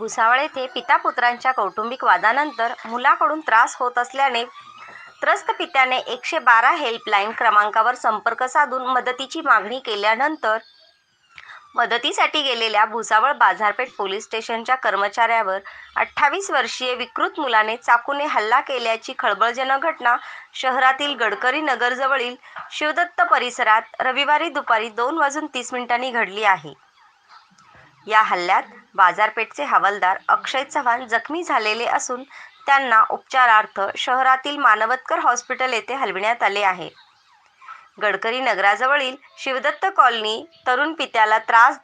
भुसावळ येथे पिता पुत्रांच्या कौटुंबिक वादानंतर मुलाकडून त्रास होत असल्याने त्रस्त पित्याने एकशे बारा हेल्पलाईन क्रमांकावर संपर्क साधून मदतीची मागणी केल्यानंतर मदतीसाठी गेलेल्या भुसावळ बाजारपेठ पोलीस स्टेशनच्या कर्मचाऱ्यावर अठ्ठावीस वर्षीय विकृत मुलाने चाकूने हल्ला केल्याची खळबळजनक घटना शहरातील गडकरी नगरजवळील शिवदत्त परिसरात रविवारी दुपारी दोन वाजून तीस मिनिटांनी घडली आहे. या हल्ल्यात बाजारपेठचे हवालदार अक्षय चव्हाण जखमी झालेले असून त्यांना उपचारार्थ शहरातील मानवतकर हॉस्पिटल येथे हलविण्यात आले आहे. गडकरी नगराजवळील शिवदत्त कॉलनी तरुण पित्याला त्रास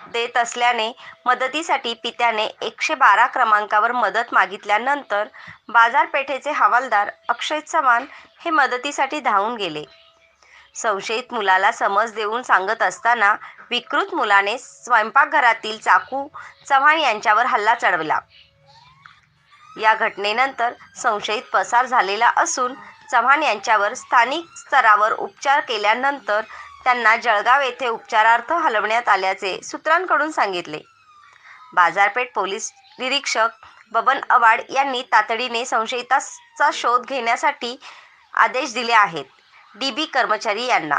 देत असल्याने मदतीसाठी पित्याने एकशे बारा क्रमांकावर मदत मागितल्यानंतर बाजारपेठेचे हवालदार अक्षय चव्हाण हे मदतीसाठी धावून गेले. संशयित मुलाला समज देऊन सांगत असताना विकृत मुलाने स्वयंपाकघरातील चाकू चव्हाण यांच्यावर हल्ला चढवला. या घटनेनंतर संशयित पसार झालेला असून चव्हाण यांच्यावर स्थानिक स्तरावर उपचार केल्यानंतर त्यांना जळगाव येथे उपचारार्थ हलवण्यात आल्याचे सूत्रांकडून सांगितले. बाजारपेठ पोलीस निरीक्षक बबन अवाड यांनी तातडीने संशयिताचा शोध घेण्यासाठी आदेश दिले आहेत. डीबी कर्मचारी यांना.